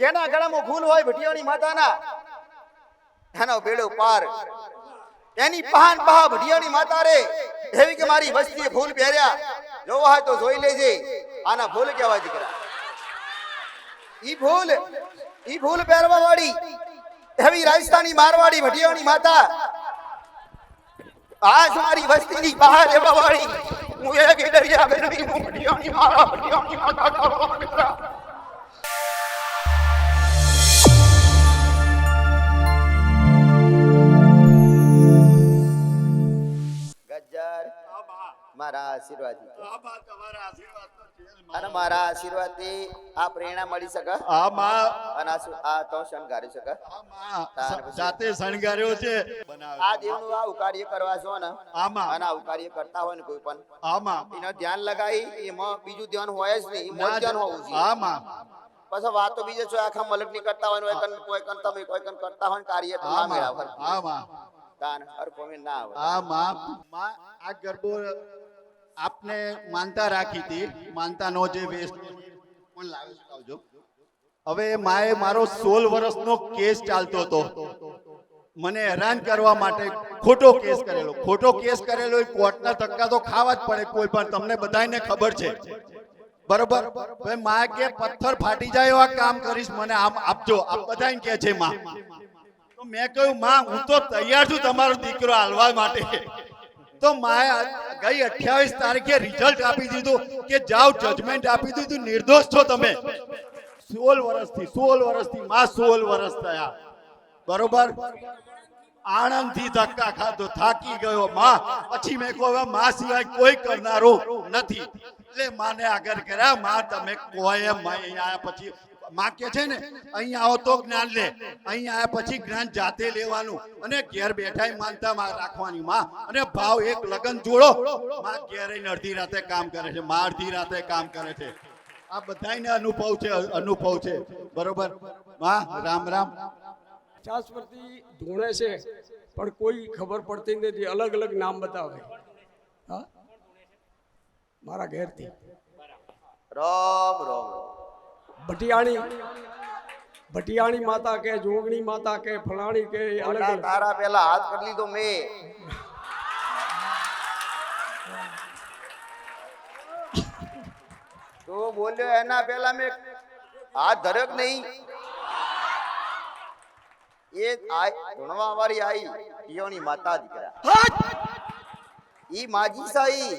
જેના ગળામાં ફૂલ હોય ભટિયાની માતાના, એનો બેડો પાર. એની પહાન પહા ભટિયાની માતા રે. એવી કે મારી વસ્તીએ ફૂલ પહેર્યા. જોવા હોય તો જોઈ લેજે. આના ફૂલ કેવા દીકરા. ઈ ફૂલ ઈ ફૂલ પહેરવા વાળી એવી રાજસ્થાની મારવાડી ભટિયાની માતા. આજ મારી વસ્તીની બહાર એવા વાળી હું એક ડરિયા બેનની હું મારા ભટિયાની માતા મારા આશીર્વાદથી. અને મારા આશીર્વાદથી આ પ્રેરણા મળી શકે? આમાં અને આ તો શણગારી શકે? જાતે શણગાર્યો છે. આ દેવનું આવું કાર્ય કરવા છો ને? આમાં અને આવું કાર્ય કરતા હોય ને કોઈ પણ? આમાં એનો ધ્યાન લગાવી એમાં બીજું ધ્યાન હોય જ નહીં એમાં ધ્યાન હોવું જોઈએ. આમાં પછી વાતો બીજે છો આખા મલકની કરતા હોય ને કોઈ કન- કોઈ કન તમે કોઈ કન કરતા હોય ને કાર્ય તો ના મેળાવ હા આમાં તાન હરખો મેં ના આવે. આમાં માં આ ગરબો આપને માનતા રાખી હતી, માનતાનો જે વેસ્ટ પણ લાવી હવે માએ મારો સોળ વર્ષનો કેસ ચાલતો હતો. મને હેરાન કરવા માટે ખોટો કેસ કરેલો. ખોટો કેસ કરેલો એ કોર્ટના ધક્કા તો ખાવા જ પડે કોઈ પણ. તમને બધાને ખબર છે. બરોબર? હવે મા કે પથ્થર ફાટી જાય એવા કામ કરીશ. મને આમ આપજો. આપ બધાને કે છે, માં. મેં કહ્યું, માં, હું તો તૈયાર છું તમારો દીકરો હાલવા માટે. તો માયા ગઈ અઠ્યાવીસ તારીખે રિઝલ્ટ આપી દીધું કે જાઓ જજમેન્ટ આપી દીધું, નિર્દોષ છો તમે. સોળ વર્ષથી સોળ વર્ષથી માં સોળ વર્ષ થયા. બરોબર? આણંદથી ધક્કા ખાધો, થાકી ગયો માં. પછી મેં કહ્યું, હવે માં સિવાય કોઈ કરનારો નથી. એટલે માને આગળ કર્યા, માં, તમે કોઈ એમ અહીંયા પછી માં કે છે ને અહીંયા આવો તો જ્ઞાન લે. અહીંયા આવ્યા પછી જ્ઞાન જાતે લેવાનું અને ઘેર બેઠા માનતા માં રાખવાની માં. અને ભાવ એક લગન જોડો. માં ઘેરે અડધી રાતે કામ કરે છે માં અડધી રાતે કામ કરે છે. આ બધાને અનુભવ છે અનુભવ છે. બરોબર? માં રામ રામ. પચાસ પરથી ધૂણે છે પણ કોઈ ખબર પડતી નથી. અલગ અલગ નામ બતાવે. હા? મારા ઘેરથી. રામ રોમ. ભટિયાણી ભટિયાણી માતા કે જોગણી માતા કે ફલાણી કે તારા પેલા હાથ કરી લીધો મે. તો બોલ્યો એના પેલા મે હાથ ધરક નહીં? એ ભણવા વાળી આઈ ટીઓની માતા દીકરા. ઈ માજી સાઈ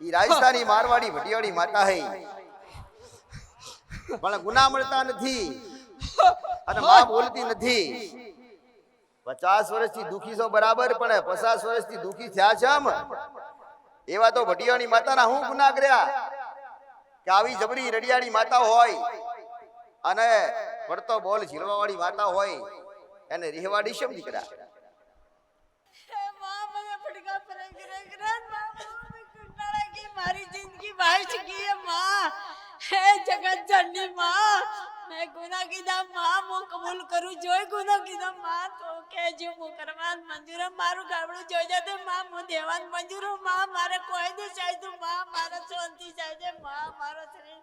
ઈ રાજસ્થાની મારવાડી ભટિયાળી માતા હે. પણ ગુના મળતા નથી. અને માં બોલતી નથી. પચાસ વર્ષથી દુખી છો બરાબર પણ પચાસ વર્ષથી દુખી થયા છે આમ. એવા તો ભટિયાની માતાના હું ગુના કર્યા? કે આવી જબરી રડિયાળી માતા હોય અને પડતો બોલ ઝીલવાવાળી માતા હોય એને રહેવાડી શેમ દીકરા? મારી જિંદગી ભાઈ ચૂકી માં. હે જગત જનની માં મેં ગુના કીધા માં હું કબૂલ કરું જોઈ ગુનો કીધો માં તો કે જો હું કરવાન મંજૂર મારું ગામડું જોઈ જતો માં હું દેવાન મંજૂરમાં મારે કોઈ દી ચાહતું માં મારે શાંતિ ચાહજે માં મારો શરીર.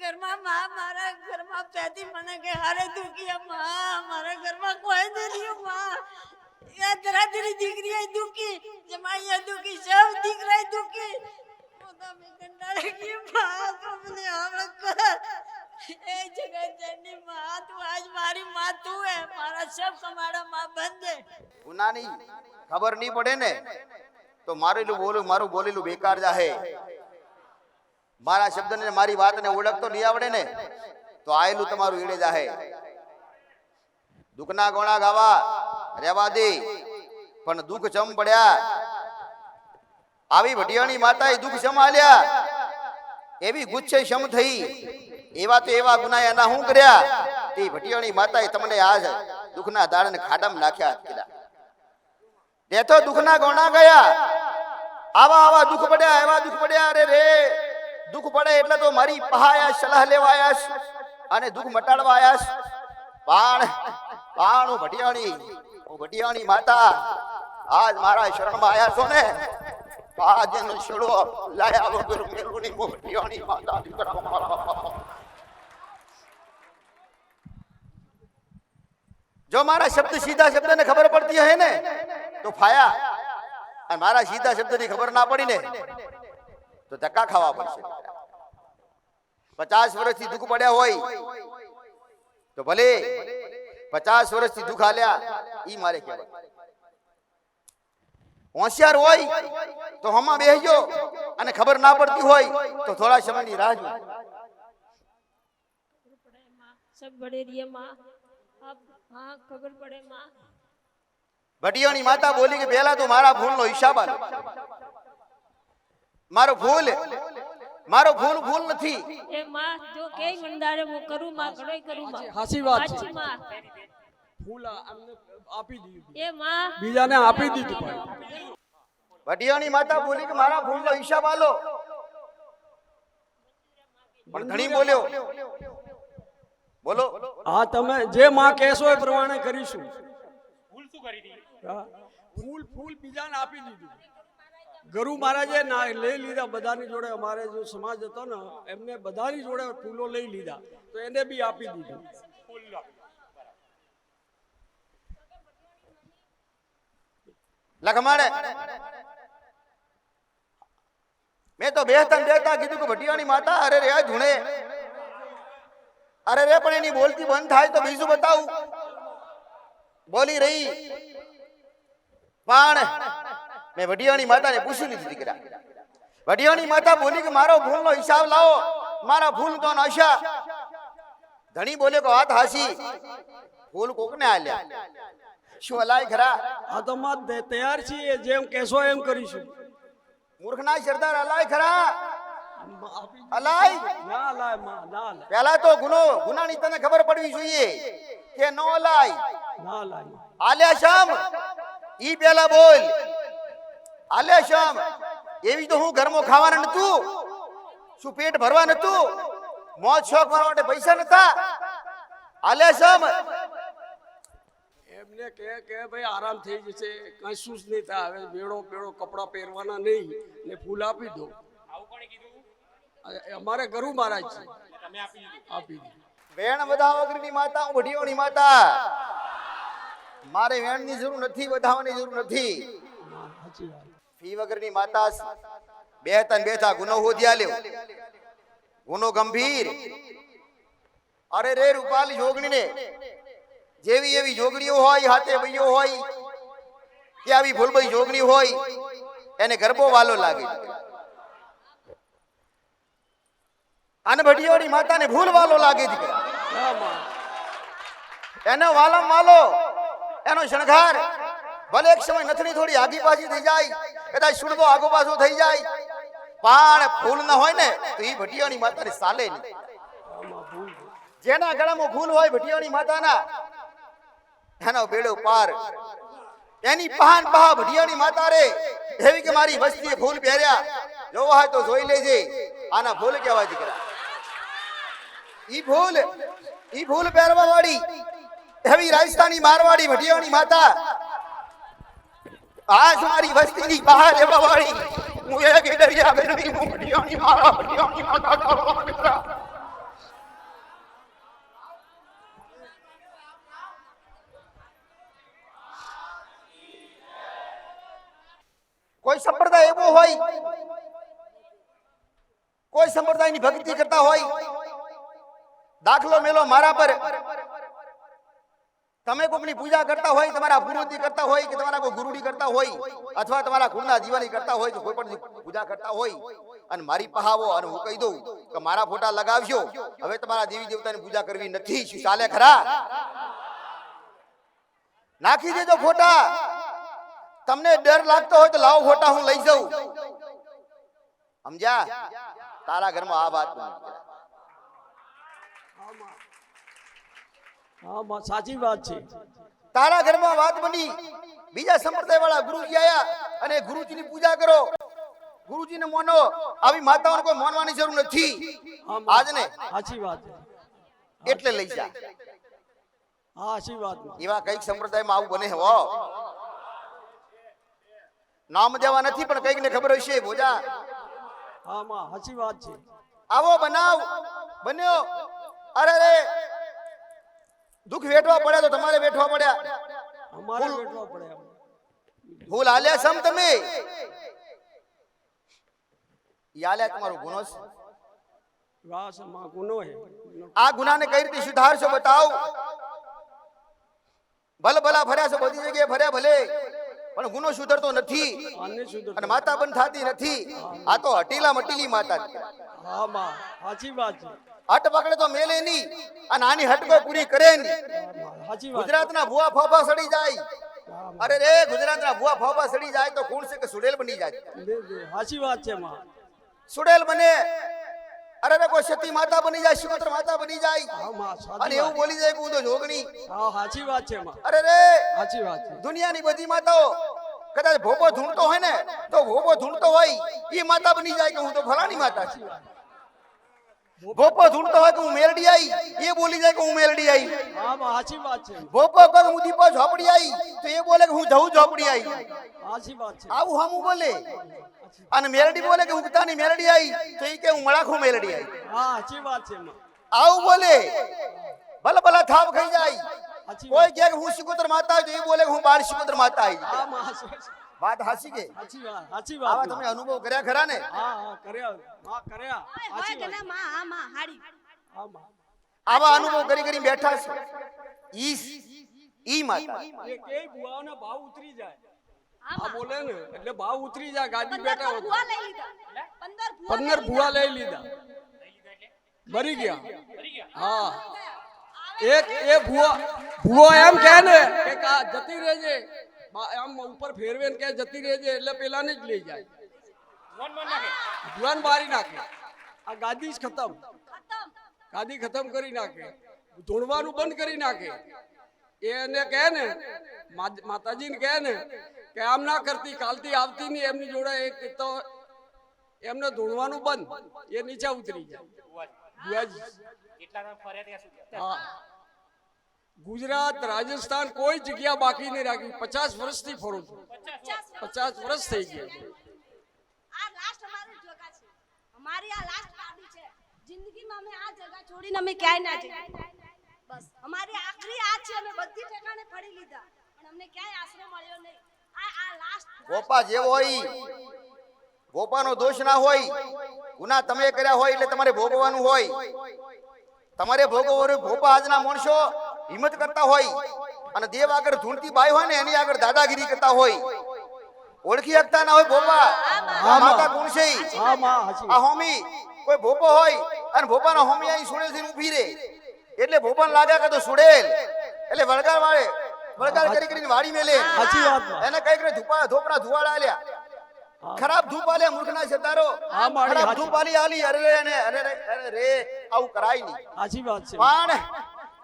ઘરમાં માં મારા ઘરમાં પેતી મને કે હારે દુખી માં મારા ઘરમાં કોઈ દી રહ્યું માં. યાદ રાત્રી દીકરી દુખી જમાઈ દુખી, સૌ દીકરા દુખી. મોતા મે કંડાળે કી માં તો કર. એ જગતમાં તું આજ મારી માં તું હે, મારા સબ કમાડા માં બંધ ખબર નહીં પડે ને? તો મારેલું બોલું, મારું બોલેલું બેકાર જાહે. મારા શબ્દને મારી વાતને ઓળખતો નહીં આવડે ને? તો આયેલું તમારું ઈડે જાહે. દુઃખના ગોણા ગાવા રેવા દે. પણ દુઃખ ચમ પડ્યા. આવી ભટિયાણી માતાએ દુઃખ સંભાળ્યા એવી ગુચ્છે શમ થઈ. એવા તો એવા ગુના એના શું કર્યા? તે ભટિયાણી માતાએ તમને આજ દુઃખના દાડને ખાડામાં નાખ્યા કીધા. તે તો દુઃખના ગોણા ગયા. આવા આવા દુઃખ પડ્યા, એવા દુઃખ પડ્યા. અરે રે, દુઃખ પડે એટલે તો મારી પહાયા સલાહ લેવા આયા અને દુઃખ મટાડવા આયા પાણ પાણ ભટિયાણી ભટિયાણી માતા, આજ મારા શરણમાં આયા છો ને? આજ એનો લાયા વગર મેલું નહીં માતા દીકરા મારા. જો મારા શબ્દ સીધા શબ્દને ખબર પડતી હે ને, તો ફાયા. અને મારા સીધા શબ્દની ખબર ના પડી ને, તો ધક્કા ખાવા પડશે. પચાસ વર્ષથી દુઃખ પડ્યા હોય, તો ભલે. પચાસ વર્ષથી દુઃખ આલ્યા, ઈ મારે કહેવાય હોશિયાર હોય તો હમા બેહજો અને ખબર ના પડતી હોય તો થોડા સમયની રાહ જો ભટિયોની માતા બોલી કે પહેલા તું મારા ભૂલનો હિસાબ આલ. મારો ભૂલ મારો ભૂલ ભૂલ નથી. એ માં જો કે મંદારે હું કરું માં ઘણોય કરું માં સાચી વાત છે. ફૂલ આપી દીધું બીજાને આપી દીધું પણ ભટિયાની માતા બોલી કે મારા ફૂલનો હિસાબ આલો. પણ ધણી બોલ્યો. બોલો. હા તમે જે માં કહેશો એ પ્રમાણે કરીશું. હા. ફૂલ ફૂલ બીજાને આપી દીધું. ગરુ મહારાજે ના લઈ લીધા બધાની જોડે અમારે જો સમાજ હતો ને એમને બધાની જોડે ફૂલો લઈ લીધા તો એને બી આપી દીધું. લખમાડે મેં તો બેહતા ને બેહતા કીધું કે ભટિયાની માતા, અરે રે ધૂણે. અરે રે, પણ એની બોલતી બંધ થાય તો બીજું બતાવું. બોલી રહી. પણ મેં વડિયાની માતાને પૂછી લીધી દીકરા. વડિયાની માતા બોલી કે મારો ભૂલનો હિસાબ લાવો. મારા ભૂલ તો નશા. ધણી બોલે કે વાત હાસી. ભૂલ કોકને આલ્યા? શું અલાય ખરા આ તો માં તે- તૈયાર છીએ જેમ કહેશો એમ કરીશું. મૂર્ખના સરદાર અલાય ખરા. અલાય. ના અલાયમાં ના પહેલા તો ગુનો ગુનાની તને ખબર પડવી જોઈએ કે નો અલાય. ના અલાય. આલ્યા શામ. ઈ પહેલા બોલ. આલ્યા શામ. એવી તો હું ઘરમાં ખાવાનું નતું. શું પેટ ભરવા નતું? મોજ શોખ મારવા માટે પૈસા નતા? આલ્યા શામ. એમને કહે કે ભાઈ આરામ થઈ જશે કશું જ નહીં થાય હવે બેડો બેડો કપડાં પહેરવાના નહીં ને ફૂલ આપી દો. અમારે ગરુ મહારાજ છે. આપી દીધું. વેણ વધાવા વગરની માતા હું વઢીઓની માતા. મારે વેણની જરૂર નથી વધાવવાની જરૂર નથી. ફી વગરની માતા બેહતા ને બેઠા ગુનો હોધ્યા લ્યો ગુનો ગંભીર. અરે રે રૂપાલી જોગણીને. જેવી એવી જોગણીઓ હોય હાથે ભાઈઓ હોય કે આવી ભૂલભાઈ જોગણી હોય, એને ગરબો વાલો લાગે અને ભટિયોની માતાને ભૂલ વાલો લાગે દીકરા એનો વાલમ વાલો એનો શણગાર, ભલે એક સમય નથણી થોડી આગી પાછી થઈ જાય, કદાચ સુણતો આગો પાછો થઈ જાય, પણ ફૂલ ન હોય ને, તો એ ભટિયાની માતાને સાલે નહીં ભૂલ છે. જેના ગળામાં ફૂલ હોય ભટિયાની માતાના એનો બેડો પાર. એની પહાન પહા ભઢિયાની માતા રે એવી કે મારી વસ્તીએ ફૂલ પહેર્યા. જોવા હોય તો જોઈ લેજે. આના ફૂલ કહેવાય દીકરા. ઈ ફૂલ ઈ ફૂલ પહેરવા વાળી એવી રાજસ્થાની મારવાડી ભટિયાની માતા. આ મારી વસ્તીની બહાર રહેવા વાળી હું એક ડરિયા બેરણી હું ભટિયાની મારા ભટિયાની માતા કોઈ સંપ્રદાય એવો હોય, કોઈ સંપ્રદાયની ભક્તિ કરતા હોય, દાખલો મેલો મારા પર. તમે કોઈની પૂજા કરતા હોય, તમારા ગુરુજી કરતા હોય કે તમારા કોઈ ગુરુડી કરતા હોય, અથવા તમારા કુળના જીવાની કરતા હોય, તો કોઈ પણ પૂજા કરતા હોય, અને મારી પહાવો અને હું કહી દઉં કે મારા ફોટા લગાવજો. હવે તમારા દેવી દેવતાની પૂજા કરવી નથી ચાલે ખરા? નાખી દેજો ફોટા. તમને ડર લાગતો હોય તો લાવો ફોટા હું લઈ જાઉં. સમજ્યા? તારા ઘરમાં આ વાત બની. સાચી વાત છે. તારા ઘરમાં વાત બની. બીજા સંપ્રદાય વાળા ગુરુજી આયા અને ગુરુજીની પૂજા કરો. ગુરુજીને મોનો આવી માતાઓને કોઈ માનવાની જરૂર નથી. હા, આજ ને? સાચી વાત એટલે લઈ જા. હા સાચી વાત એવા કંઈક સંપ્રદાયમાં આવું બને હો. નામ દેવા નથી પણ કંઈક ને ખબર હશે ભોજા. હા માં સાચી વાત છે. આવો બનાવ. બન્યો. અરે રે દુઃખ વેઠવા પડ્યા તો તમારે વેઠવા પડ્યા. અમારે વેઠવા પડે એમ. ફૂલ હાલ્યા સમ તમે? યાલ્યા તમારો ગુનો છે. વાસમાં ગુનો હે આ ગુનાને કઈ રીતે સુધારશો બતાવ. ભલે ભલા ફર્યા છો બધી જગ્યાએ ફર્યા ભલે. પણ ગુનો સુધરતો નથી. અને માતા પણ થતી નથી. આ તો હટીલા મટીલી માતા. હા માં સાચી વાત છે. હટ પકડે તો મેલે નહીં. અને આની હટકો પૂરી કરે નહીં. ગુજરાતના ભુવા ફોફા સડી જાય. અરે રે ગુજરાતના ભુવા ફોફા સડી જાય તો કોણ છે કે સુડેલ બની જાય. સાચી વાત છે માં. સુડેલ બને. અરે રે કોઈ સતી માતા બની જાય શિકોત્ર માતા બની જાય. અને એવું બોલી જાય કે હું તો જોગણી. હા સાચી વાત છે અરે રે! સાચી વાત છે. દુનિયાની બધી માતાઓ કદાચ ભોપો ધૂણતો હોય ને તો ભોપો ધૂણતો હોય એ માતા બની જાય કે હું તો ફલાણી માતા છું. ભોપો ધૂણતો હોય કે હું મેલડી આવી એ બોલી જાય કે હું મેલડી આવી હા સાચી વાત છે. ભોપો કહે હું દીપો ઝોપડી આવી તો એ બોલે કે હું જઉં ઝોપડી આવી સાચી વાત છે. આવું હામું બોલે. અને મેલડી બોલે કે હું તાની મેલડી આવી તો એ કે હું મળાખું મેલડી આવી હા સાચી વાત છે આવું બોલે. ભલે ભલે થાપ ખાઈ જાય. કોઈ કે હું શિકોત્ર માતા આવી તો એ બોલે કે હું બાળ શિકોત્ર માતા આવી હા હાચી કે? હાચી વાત હાચી વાત. આવા તમે અનુભવ કર્યા ખરા ને? હા હા કર્યા હા કર્યા. હાચી વાત. માં હા માં હાડી. હા માં. આવા અનુભવ કરી કરી બેઠા છે? ઈ ઈ માતા. એ કે બુઆઓના ભાવ ઉતરી જાય. આ બોલે ને એટલે ભાવ ઉતરી જાય ગાડી બેઠા હોય લઈ લીધા. પંદર ભૂવા લઈ લીધા. મરી ગયા. હા. એક એ ભૂવા ભૂવો એમ કહે ને કે જતી રહેજે. આમ ઉપર ફેરવે ને કે જતી રહેજે એટલે પેલાને જ લઈ જાય. ભુવાને મારી નાખે. આ ગાદી જ ખતમ. ગાદી ખતમ કરી નાખે. ધોણવાનું બંધ કરી નાખે. એને કહે ને માતાજીને કહે ને કે આમ ના કરતી કાલથી આવતી નહીં એમની જોડે એક તો એમને ધોણવાનું બંધ. એ નીચે ઉતરી જાય. હા. ગુજરાત રાજસ્થાન કોઈ જગ્યા બાકી નહીં રાખી પચાસ વર્ષથી ફરું છું. પચાસ વર્ષ થઈ ગયા અમારી છે. આ લાસ્ટ ગાડી છે. જિંદગીમાં અમે આ જગા છોડીને અમે ક્યાંય ના જઈએ. બસ અમારી આખરી આ છે. અમે બધી ઠેકાણે ફરી લીધા. પણ અમને ક્યાંય આશરો મળ્યો નહીં. આ આ લાસ્ટ ગોપા જેવો હોય ગોપાનો દોષ ના હોય ગુના તમે કર્યા હોય એટલે તમારે ભોગવવાનું હોય. તમારે ભોગવવાનું ભોપા આજના માણસો હિંમત કરતા હોય અને દેવ આગળ ધૂણતી બાઈ હોય ને એની આગળ દાદાગીરી કરતા હોય. ઓળખી શકતા ના હોય ભોપા. આ માતા કોણ છે આ હોમી. કોઈ ભોપો હોય અને ભોપાનો હોમી અહીં સુડેલ ઊભી રહે એટલે ભોપાને લાગ્યા કે તો સુડેલ. એટલે વળગાર વાળે વળગાર કરી કરીને વાડી મેલે. સાચી વાત. એને કઈ કરીને ધુપા ધોપરા ધુવાડા આલ્યા. ખરાબ ધૂપ આલ્યા મૂર્ખના હા, ખરાબ ધૂપ આલી આલી અરે રે અરે રે અરે રે આવું કરાય નહીં. સાચી વાત છે. પણ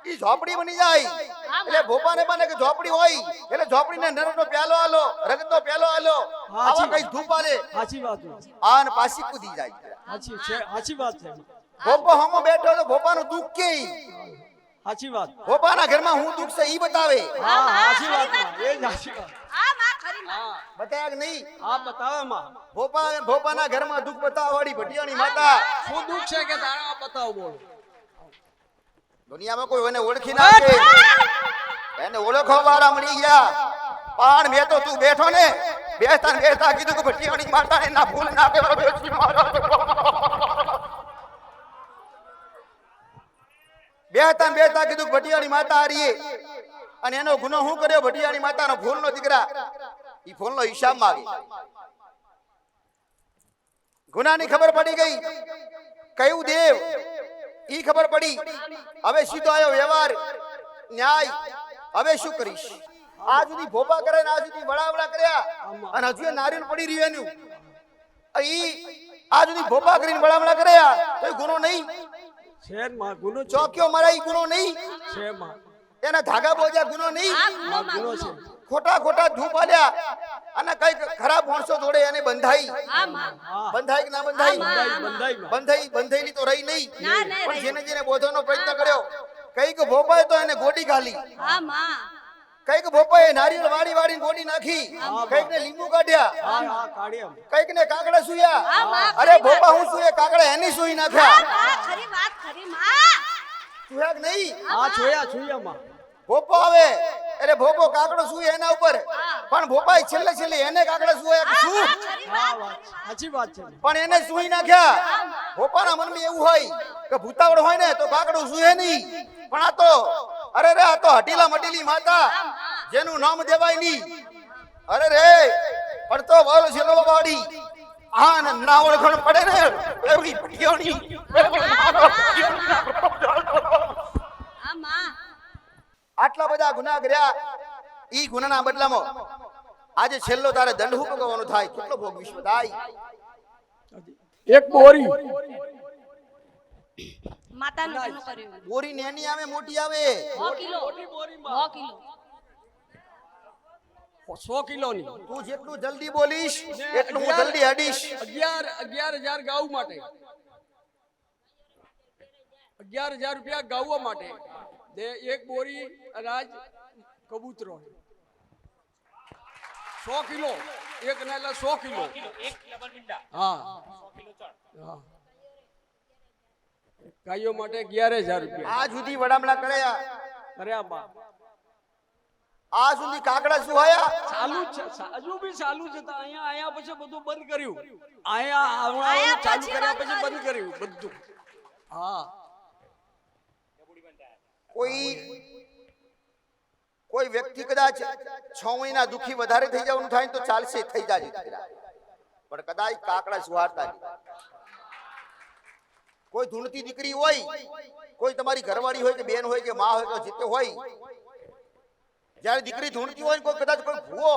ઈ ઝોપડી બની જાય. એટલે ભોપાને બને કે ઝોપડી હોય. એટલે ઝોપડીને નરકનો પ્યાલો આલો રગતનો પ્યાલો આલો. આવા કઈ ધૂપ આલે. સાચી વાત છે. આન પાછી કૂદી જાય. સાચી છે સાચી વાત છે. ભોપો હમો બેઠો તો ભોપાનું દુઃખ કે? સાચી વાત. ભોપાના ઘરમાં હું દુઃખ છે ઈ બતાવે. હા સાચી વાતમાં. એ જ સાચી વાત. આ માં ખરી માં હા. બતાવ્યા કે નહીં? હા બતાવે માં. ભોપા ભોપાના ઘરમાં દુઃખ બતાવવાળી ભટિયાની માતા. શું દુઃખ છે કે તારા બતાવો બોલો. દુનિયામાં કોઈ એને ઓળખી ના છે એને ઓળખો વાળા મળી ગયા. પણ મેં તો તું બેઠો ને બેસતા ને બેસતા કીધું કે ભટિયાની માતા એના ભૂલ ના કરો બેસી મારો. બેસતા બેસતા કીધું ભટિયાળી માતા હારીએ. અને એનો ગુનો શું કર્યો? ભટિયાળી માતાનો ભૂલનો દીકરા. ઈ ભૂલનો હિસાબ માગે ગુનાની ખબર પડી ગઈ. કયું દેવ? ઈ ખબર પડી? હવે સીધો આવ્યો વ્યવહાર. ન્યાય. હવે શું કરીશ? આ સુધી ભોપા કરે ને આ સુધી વડાવડા કર્યા અને હજુ એ નારિયેળ પડી રહ્યું એનું. ઈ આ સુધી ભોપા કરીને વડાવડા કર્યા તો ગુનો નહીં. છે માં ગુનો ચોક્યો મારા ઈ ગુનો નહીં. છે માં એના ધાગા બોજા ગુનો નહીં. ગુનો છે. ખોટા ખોટા ધૂપ આલ્યા અને કંઈક ખરાબ માણસો જોડે એને બંધાઈ. હા માં. બંધાઈ કે ના બંધાઈ? બંધાઈ બંધાઈ બંધાઈની તો રહી નહીં. ના, ના, પણ. જેને જેને બોધવાનો પ્રયત્ન કર્યો કંઈક ભોપાય તો એને ગોડી ખાલી હા માં. કંઈક ભોપાએ નારિયેળ વાળી વાળી ગોડી નાખી. કંઈક ને લીંબુ કાઢ્યા. કંઈક ને કાકડા સુયા. અરે ભોપા હું સુએ કાકડા એની સુઈ નાખ્યા. ખરી વાત ખરી માં. સુયા કે નહીં? હા જોયા જોયા માં. ભોપો આવે. એટલે ભોપો કાકડો શું એના ઉપર? પણ ભોપાઈ છેલ્લે છેલ્લે એને કાકડો શું શું? સાચી વાત છે. પણ એને સુઈ નાખ્યા. ભોપાના મનમાં એવું હોય કે ભૂતાવળ હોય ને તો કાકડું સુએ નહીં. પણ આ તો અરે રે આ તો હટીલા મટીલી માતા. જેનું નામ દેવાય નહીં. અરે રે પણ તો વર છેલ્લો વાડી. આન ને ના ઓળખણ પડે ને એવી પટિયોની આ માં આટલા બધા ગુના કર્યા ઈ ગુનાના બદલામાં આજે છેલ્લો તારે દંડ હું ભોગવવાનો થાય? કેટલો ભોગવીશ બધાય? એક બોરી. માતાનું ગુનો કર્યું. બોરી નેની આવે મોટી આવે? 100 કિલો. મોટી બોરીમાં 100 કિલો સો કિલોની. તું જેટલું જલ્દી બોલીશ એટલું હું જલ્દી હડીશ અગિયાર અગિયાર હજાર ગાઉ માટે. અગિયાર હજાર રૂપિયા ગાવવા માટે. એક બોરી અનાજ કબૂતરો. સો કિલો. એક ના એટલે સો કિલો. હા. હા. ગાયો માટે અગિયાર હજાર રૂપિયા. આ સુધી વડામણા કર્યા. કર્યા બા આ સુધી કાકડા શું આયા ચાલુ જ છે. હજુ બી ચાલુ છે. તો અહીંયા અહીંયા પછી બધું બંધ કર્યું. અહીંયા આવવાનું ચાલુ કર્યા પછી બંધ કર્યું બધું. હા. કોઈ કોઈ વ્યક્તિ કદાચ છ મહિના દુખી વધારે થઈ જવાનું થાય તો ચાલશે, થઈ જાય પણ કદાચ કાકડા સુહારતા કોઈ ધૂણતી દીકરી હોય, કોઈ તમારી ઘરવાળી હોય કે બેન હોય કે મા હોય કે જીતે હોય, જ્યારે દીકરી ધૂણતી હોય કોઈ કદાચ કોઈ ભૂવો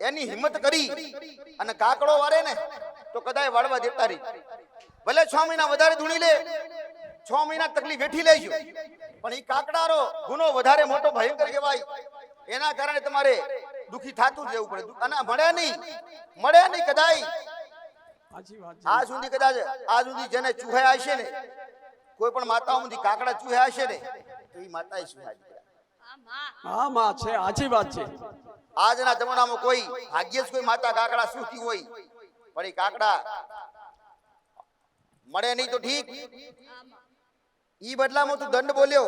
એની હિંમત કરી અને કાકડો વારે ને તો કદાચ વાળવા દેતા રહી. ભલે છ મહિના વધારે ધૂણી લે છ મહિના તકલીફ વેઠી લેજો પણ એ કાકડારો ગુનો વધારે મોટો ભયંકર કહેવાય. એના કારણે તમારે દુખી થતું જવું રહેવું પડે. અને મળે નહીં. મળે નહીં કદાય. આ સુધી કદાચ આ સુધી જેને ચૂહ્યા હશે ને કોઈ પણ માતાઓમાંથી કાકડા ચૂહ્યા હશે ને તો એ માતાએ ચૂહ્યા હા માં છે. સાચી વાત છે. આજના જમાનામાં કોઈ ભાગ્યે જ કોઈ માતા કાકડા સુખી હોય. પણ એ કાકડા મળે નહીં તો ઠીક. ઈ બદલામાં તું દંડ બોલ્યો?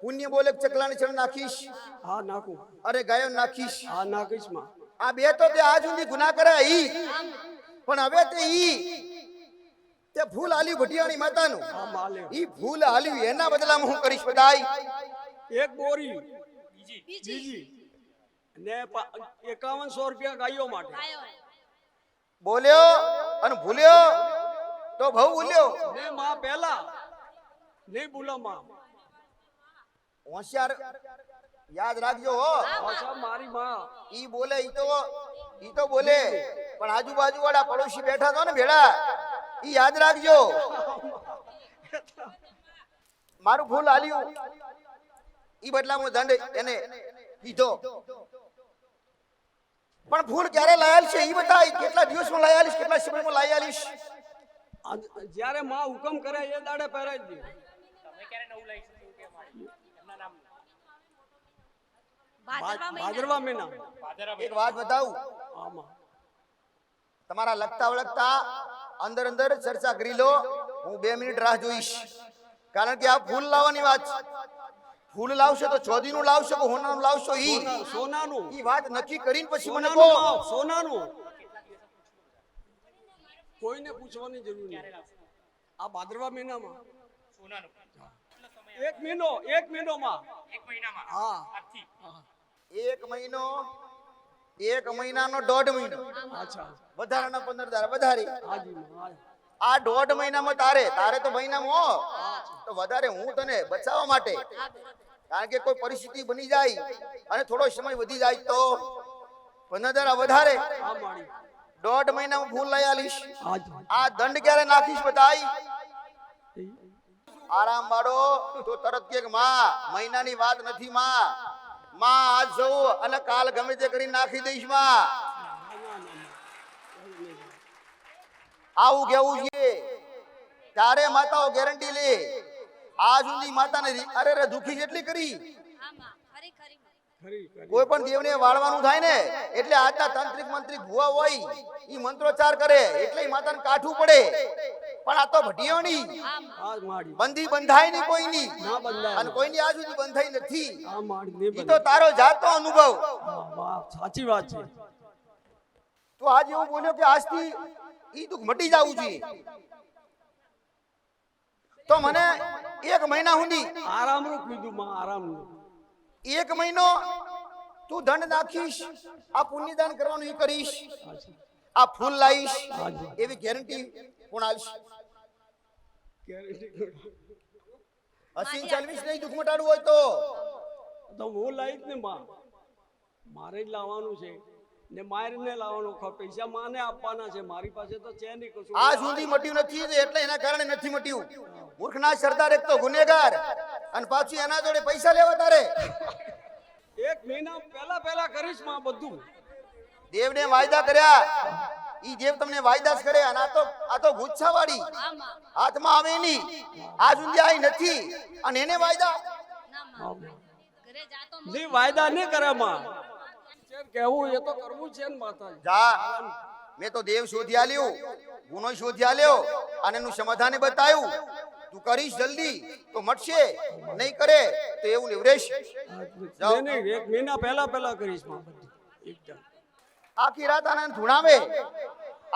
પુણ્ય બોલે ચકલાની ચણ નાખીશ? હા નાખું. અરે ગાયો નાખીશ? હા નાખીશમાં. આ બે તો તે આજ સુધી ગુના કર્યા ઈ. પણ હવે તે ઈ. તે ભૂલ આલી ભટિયાણી માતાનું. ઈ ભૂલ આલી એના બદલામાં હું કરીશ બધાય. એક બોરી. બીજી. બીજી ને 5100 રૂપિયા ગાયો માટે. બોલ્યો અને ભૂલ્યો? તો બહુ ભૂલ્યો. ને માં પહેલા નહીં ભૂલા માં હોશિયાર યાદ રાખજો હો. મારી માં. ઈ બોલે ઈ તો ઈ તો બોલે. પણ આજુબાજુ વાળા પડોશી બેઠા તો ને ભેળા ઈ યાદ રાખજો. મારું ફૂલ આલ્યું. ઈ બદલામાં દંડ એને કીધો. પણ ફૂલ ક્યારે લાયેલ છે ઈ બતા કેટલા દિવસમાં લાયાલીશ કેટલા સમયમાં લાયાલીશ? આ જ્યારે માં હુકમ કરે એ દાડે પહેરાઈ દે. ભાદરવા મહિના. એક વાત બતાવું? આમાં. તમારા લગતા વળગતા અંદર અંદર ચર્ચા કરી લો. હું બે મિનિટ રાહ જોઈશ. કારણ કે આ ફૂલ લાવવાની વાત છે. ફૂલ લાવશો તો ચોધીનું લાવશો કે હોનાનું લાવશો ઈ? સોનાનું. ઈ વાત નક્કી કરીને પછી મને સોનાનું કહો. સોનાનું. કોઈને પૂછવાની જરૂર નહીં. આ ભાદરવા મહિનામાં. એક મહિનો એક મહિનોમાં. હા. હા. એક મહિનો એક મહિનાનો દોઢ મહિનો. વધારાના પંદર દાડા વધારી. હાજી આ દોઢ મહિનામાં તારે તારે તો મહિનામાં હો. તો વધારે હું તને બચાવવા માટે. કારણ કે કોઈ પરિસ્થિતિ બની જાય અને થોડો સમય વધી જાય તો પંદર દાડા વધારે. હા મહિના દોઢ મહિનામાં ફૂલ લઈ આલીશ. આ દંડ ક્યારે નાખીશ બતાઈ આરામ વાળો તો તરત કે માં મહિનાની વાત નથી માં. માં આજ જવું અને કાલ ગમે તે કરી નાખી દઈશ, માં. આવું કેવું છે? ત્યારે માતાઓ ગેરંટી લે. આ સુધી માતાને અરે રે દુખી જેટલી કરી. કોઈ પણ દેવને વાળવાનું થાય ને, એટલે આજના તાંત્રિક મંત્રી ભુવા હોય, ઈ મંત્રોચ્ચાર કરે, એટલે માતાને કાઠું પડે. પણ આ તો ભટિયોની આ બંધી બંધાય નહીં કોઈની. ના અને કોઈની આજ સુધી બંધાઈ નથી. આ ઈ તો તારો જાતો અનુભવ. સાચી વાત છે. તો આજ એવું બોલ્યો કે આજથી ઈ દુઃખ મટી જવું જોઈએ તો મને એક મહિના સુધી આરામનું કીધું માં આરામ એક મહિનો તું દંડ નાખીશ આ પુણ્યદાન કરવાનું એ કરીશ. આ ફૂલ લાવીશ. એવી ગેરંટી કોણ આવશે અસીન. ચાલવીશ નહીં દુઃખ મટાડવું હોય તો. તો હું લાવીશ ને માં મારે જ લાવવાનું છે. ને મારને લાવવાનો ખ- પૈસા માને આપવાના છે. મારી પાસે તો છે નહીં કશું. આ સુધી મટ્યું નથી એટલે એના કારણે નથી મટ્યું. મૂર્ખના સરદાર એક તો ગુનેગાર. અને પાછું એના જોડે પૈસા લેવા તારે. એક મહિના પહેલા પહેલા કરીશમાં બધું. દેવને વાયદા કર્યા. ઈ જેમ તમને વાયદાસ કરે અને આ તો આ તો ગુચ્છાવાળી હાથમાં આવે નહીં. આ સુધી આવી નથી. અને એને વાયદા નહીં વાયદા નહીં કરે માં કેવું એ તો કરવું છે ને માતાજી. જા. મેં તો દેવ શોધી આલ્યું ગુનો શોધી આલ્યો અને એનું સમાધાન બતાવ્યું તું કરીશ જલ્દી તો મટશે. નહીં કરે તો એવું નિવરેશ. એક મહિના પહેલા પહેલા કરીશમાં એકદમ. આખી રાત આને ધૂણાવે.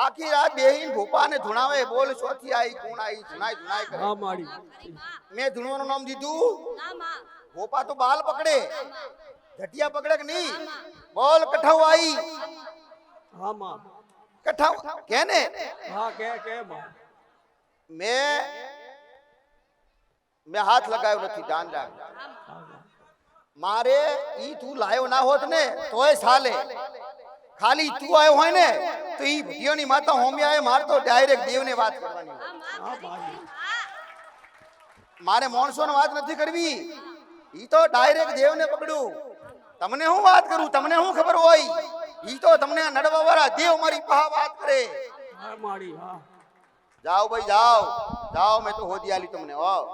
આખી રાત બેહીન ભોપાને ધૂણાવે. બોલ સોથી આઈ કોણ આઈ? ધૂણાઈ ધૂણાઈ કરે. હા માડી. મેં ધૂણવાનું નામ દીધું. ભોપા તો બાલ પકડે. ઘટિયા પકડે કે નહીં? બોલ કઠાઉ આઈ. હા માં. કઠાઉ? કે ને? હા કે કે માં. મેં મેં હાથ લગાવ્યો નથી ધ્યાન રાખ. મારે ઈ તું લાયો ના હોત ને તોય ચાલે ખાલી તું આવ્યો હોય ને તો એ ભીઓની માતા હોમિયા માર તો ડાયરેક્ટ દેવને વાત કરવાની. મારે માણસો વાત નથી કરવી. એ તો ડાયરેક્ટ દેવને પકડું. તમને હું વાત કરું? તમને શું ખબર હોય? એ તો તમને નડવા વાળા દેવ મારી પાસે વાત કરે. જાઓ ભાઈ જાઓ. જાઓ મેં તો હોદી આલી તમને વાવ